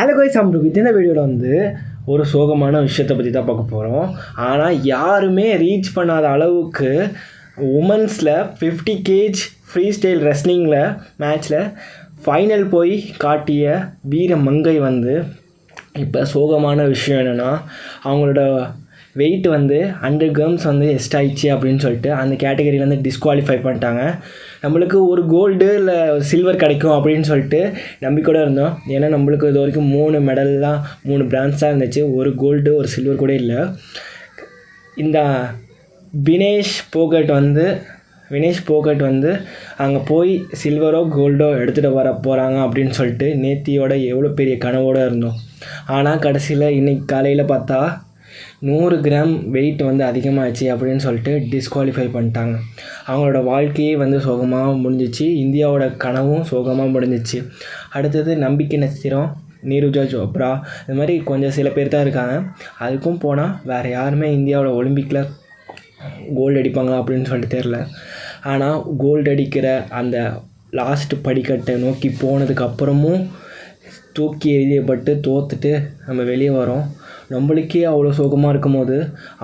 Hello கோய் சாம்பிட்டு இந்த வீடியோவில் வந்து ஒரு சோகமான விஷயத்தை பற்றி தான் பார்க்க போகிறோம் ஆனால் யாருமே ரீச் பண்ணாத அளவுக்கு உமன்ஸில் ஃபிஃப்டி கேஜ் ஃப்ரீ ஸ்டைல் ரெஸ்லிங்கில் மேட்ச்சில் ஃபைனல் போய் காட்டிய வீர மங்கை வந்து இப்போ சோகமான விஷயம் என்னென்னா அவங்களோட வெயிட் வந்து ஹண்ட்ரட் கிராம்ஸ் வந்து எஸ்ட் ஆயிடுச்சு அப்படின்னு சொல்லிட்டு அந்த கேட்டகரியில் வந்து டிஸ்குவாலிஃபை பண்ணிட்டாங்க. நம்மளுக்கு ஒரு கோல்டு இல்லை சில்வர் கிடைக்கும் அப்படின்னு சொல்லிட்டு நம்பிக்கூட இருந்தோம். ஏன்னா நம்மளுக்கு இது வரைக்கும் மூணு மெடல்லாம் மூணு பிரான்ஸ் தான் இருந்துச்சு. ஒரு கோல்டு ஒரு சில்வர் கூட இல்லை. இந்த வினேஷ் போகட் வந்து வினேஷ் போகட் வந்து அங்கே போய் சில்வரோ கோல்டோ எடுத்துகிட்டு வர போகிறாங்க அப்படின்னு சொல்லிட்டு நேத்தியோட எவ்வளோ பெரிய கனவோடு இருந்தோம். ஆனால் கடைசியில் இன்னைக்கு காலையில் பார்த்தா நூறு கிராம் வெயிட் வந்து அதிகமாகிடுச்சு அப்படின்னு சொல்லிட்டு டிஸ்குவாலிஃபை பண்ணிட்டாங்க. அவங்களோட வாழ்க்கையே வந்து சோகமாக முடிஞ்சிச்சு. இந்தியாவோட கனவும் சோகமாக முடிஞ்சிச்சு. அடுத்தது நம்பிக்கை நட்சத்திரம் நீருஜா சோப்ரா. இது மாதிரி கொஞ்சம் சில பேர் தான் இருக்காங்க. அதுக்கும் போனால் வேறு யாருமே இந்தியாவோட ஒலிம்பிக்கில் கோல்டு அடிப்பாங்க அப்படின்னு சொல்லிட்டு தெரில ஆனால் கோல்டு அடிக்கிற அந்த லாஸ்ட் படிக்கட்டை நோக்கி போனதுக்கப்புறமும் தூக்கி எறியப்பட்டு தோத்துட்டு நம்ம வெளியே வரோம். நம்மளுக்கே அவ்வளோ சோகமாக இருக்கும்போது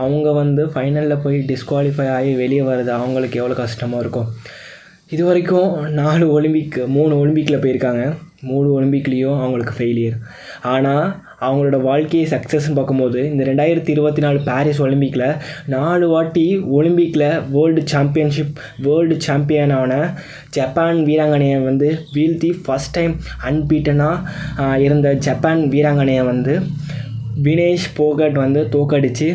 அவங்க வந்து ஃபைனலில் போய் டிஸ்குவாலிஃபை ஆகி வெளியே வர்றது அவங்களுக்கு எவ்வளோ கஷ்டமாக இருக்கும். இது வரைக்கும் நாலு ஒலிம்பிக் மூணு ஒலிம்பிக்கில் போயிருக்காங்க. மூணு ஒலிம்பிக்லேயும் அவங்களுக்கு ஃபெயிலியர் ஆனால் அவங்களோட வாழ்க்கையை சக்ஸஸ்ன்னு பார்க்கும்போது இந்த ரெண்டாயிரத்தி இருபத்தி நாலு பாரிஸ் ஒலிம்பிக்கில் நாலு வாட்டி ஒலிம்பிக்கில் வேர்ல்டு சாம்பியன்ஷிப் வேர்ல்டு சாம்பியனான ஜப்பான் வீராங்கனையை வந்து வீழ்த்தி ஃபஸ்ட் டைம் அன்பீட்டனாக இருந்த ஜப்பான் வீராங்கனையை வந்து வினேஷ் போகட் வந்து தோக்கடித்து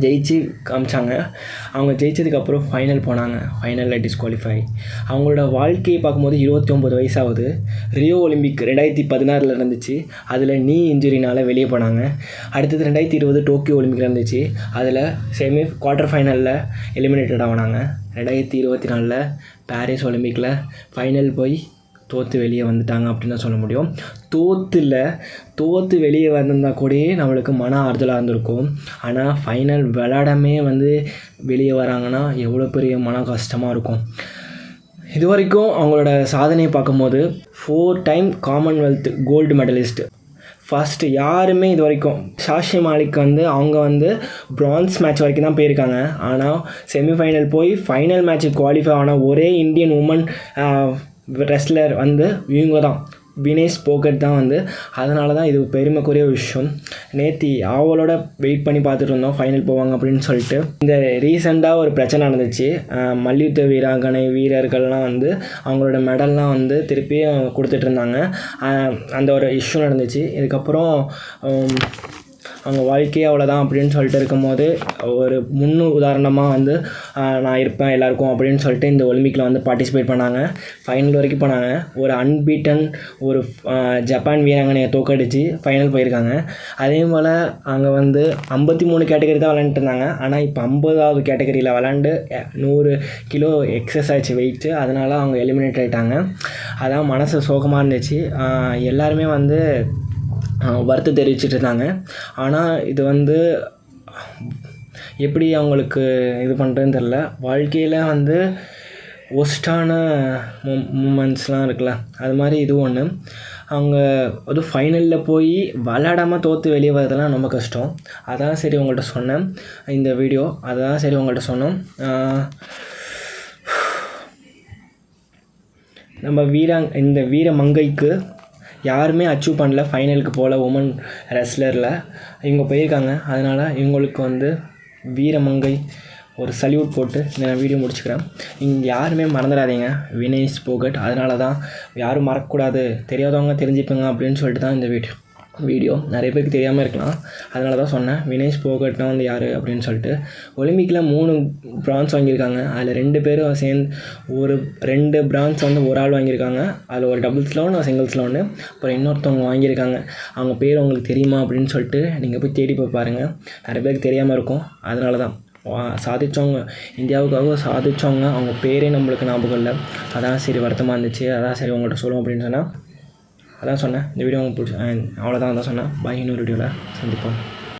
ஜெயிச்சு காமிச்சாங்க. அவங்க ஜெயிச்சதுக்கப்புறம் ஃபைனல் போனாங்க. ஃபைனலில் டிஸ்குவாலிஃபை அவங்களோட வாழ்க்கையை பார்க்கும்போது இருபத்தி ஒம்பது வயசாகுது. ரியோ ஒலிம்பிக் ரெண்டாயிரத்தி பதினாறில் இருந்துச்சு அதில் நீ இன்ஜுரினால் வெளியே போனாங்க. அடுத்தது ரெண்டாயிரத்தி இருபது டோக்கியோ ஒலிம்பிக் இருந்துச்சு அதில் செமி குவார்ட்டர் ஃபைனலில் எலிமினேட்டட் ஆனாங்க. ரெண்டாயிரத்தி இருபத்தி நாலில் பாரிஸ் ஒலிம்பிக்கில் ஃபைனல் போய் தோற்று வெளியே வந்துட்டாங்க அப்படின்னு தான் சொல்ல முடியும். தோற்றுல தோற்று வெளியே வந்திருந்தா கூடயே நம்மளுக்கு மன ஆறுதலாக இருந்திருக்கும். ஆனால் ஃபைனல் விளாடமே வந்து வெளியே வராங்கன்னா எவ்வளோ பெரிய மன கஷ்டமாக இருக்கும். இது வரைக்கும் அவங்களோட சாதனையை பார்க்கும்போது four time Commonwealth gold medalist first யாருமே இது வரைக்கும் சாஷி மாலிக் வந்து அவங்க வந்து பிரான்ஸ் மேட்ச் வரைக்கும் தான் போயிருக்காங்க. ஆனால் செமிஃபைனல் போய் ஃபைனல் மேட்ச்சுக்கு குவாலிஃபை ஆன ஒரே இந்தியன் உமன் ரெஸ்லர் வந்து இவங்க தான் வினேஷ் போகட் தான் வந்து. அதனால தான் இது பெருமைக்குரிய விஷயம். நேத்தி அவளோட வெயிட் பண்ணி பார்த்துட்டு இருந்தோம். ஃபைனல் போவாங்க அப்படின்னு சொல்லிட்டு. இந்த ரீசெண்டாக ஒரு பிரச்சனை நடந்துச்சு. மல்யுத்த வீராங்கனை வீரர்கள்லாம் வந்து அவங்களோட மெடல்லாம் வந்து திருப்பியும் கொடுத்துட்ருந்தாங்க அந்த ஒரு இஷ்யூ நடந்துச்சு. இதுக்கப்புறம் அவங்க வாழ்க்கையே அவ்வளோதான் அப்படின்னு சொல்லிட்டு இருக்கும்போது ஒரு முன்னு உதாரணமாக வந்து நான் இருப்பேன் எல்லாருக்கும் அப்படின்னு சொல்லிட்டு இந்த ஒலிம்பிக்கில் வந்து பார்ட்டிசிபேட் பண்ணாங்க. ஃபைனல் வரைக்கும் போனாங்க. ஒரு அன்பீட்டன் ஒரு ஜப்பான் வீராங்கனையை தோக்கடிச்சு ஃபைனல் போயிருக்காங்க. அதே போல் அங்கே வந்து ஐம்பத்தி மூணு கேட்டகரி தான் விளாண்டுட்டு இருந்தாங்க. ஆனால் இப்போ ஐம்பதாவது கேட்டகரியில் விளாண்டு நூறு கிலோ எக்ஸஸ் ஆச்சு வெயிட்டு அதனால் அவங்க எலிமினேட் ஆகிட்டாங்க அதான் மனசு சோகமாக இருந்துச்சு. எல்லாருமே வந்து வருத்த தெரிவிச்சிட்டு இருந்தாங்க ஆனால் இது வந்து எப்படி அவங்களுக்கு இது பண்ணுறதுன்னு தெரில வாழ்க்கையில் வந்து ஒஸ்ட்டான மூ மூமெண்ட்ஸ்லாம் இருக்குல்ல. அது மாதிரி இது ஒன்று அவங்க அது ஃபைனலில் போய் விளாடாமல் தோற்று வெளியே வரதெல்லாம் ரொம்ப கஷ்டம். அதான் சரி உங்கள்கிட்ட சொன்னேன். இந்த வீடியோ அதான் சரி உங்கள்கிட்ட சொன்னோம். நம்ம வீராங் இந்த வீர மங்கைக்கு யாருமே அச்சீவ் பண்ணல ஃபைனலுக்கு போகல உமன் ரெஸ்லரில் இவங்க போயிருக்காங்க. அதனால் இவங்களுக்கு வந்து வீரமங்கை ஒரு சல்யூட் போட்டு நான் வீடியோ முடிச்சுக்கிறேன். இங்கே யாருமே மறந்துடாதீங்க. வினேஷ் போகட். அதனால தான் யாரும் மறக்கக்கூடாது. தெரியாதவங்க தெரிஞ்சுப்பங்க அப்படின்னு சொல்லிட்டு தான் இந்த வீடியோ. வீடியோ. நிறைய பேருக்கு தெரியாமல் இருக்கலாம். அதனால தான் சொன்னேன். வினேஷ் போகட்னா வந்து யார் அப்படின்னு சொல்லிட்டு. ஒலிம்பிக்கில் மூணு பிரான்ஸ் வாங்கியிருக்காங்க. அதில் ரெண்டு பேரும் சேர்ந்து ஒரு ரெண்டு பிரான்ஸ் வந்து ஒரு ஆள் வாங்கியிருக்காங்க. அதில் ஒரு டபுள்ஸில் ஒன்று சிங்கிள்ஸில் ஒன்று அப்புறம் இன்னொருத்தவங்க வாங்கியிருக்காங்க. அவங்க பேர் உங்களுக்கு தெரியுமா அப்படின்னு சொல்லிட்டு நீங்கள் போய் தேடி போய் பாருங்கள் நிறைய பேருக்கு தெரியாமல் இருக்கும். அதனால தான். சாதித்தவங்க இந்தியாவுக்காக சாதித்தவங்க அவங்க பேரே நம்மளுக்கு ஞாபகம் இல்லை. அதான் சரி வருத்தமாக இருந்துச்சு. அதான் சரி உங்கள்கிட்ட சொல்லுவோம் அப்படின்னு சொன்னால் அதான் சொன்னேன். இந்த வீடியோ உங்களுக்கு பிடிச்சி அவ்வளோதான் தான் சொன்னேன். பாய் இன்னொரு வீடியோவில் சந்திப்போம்.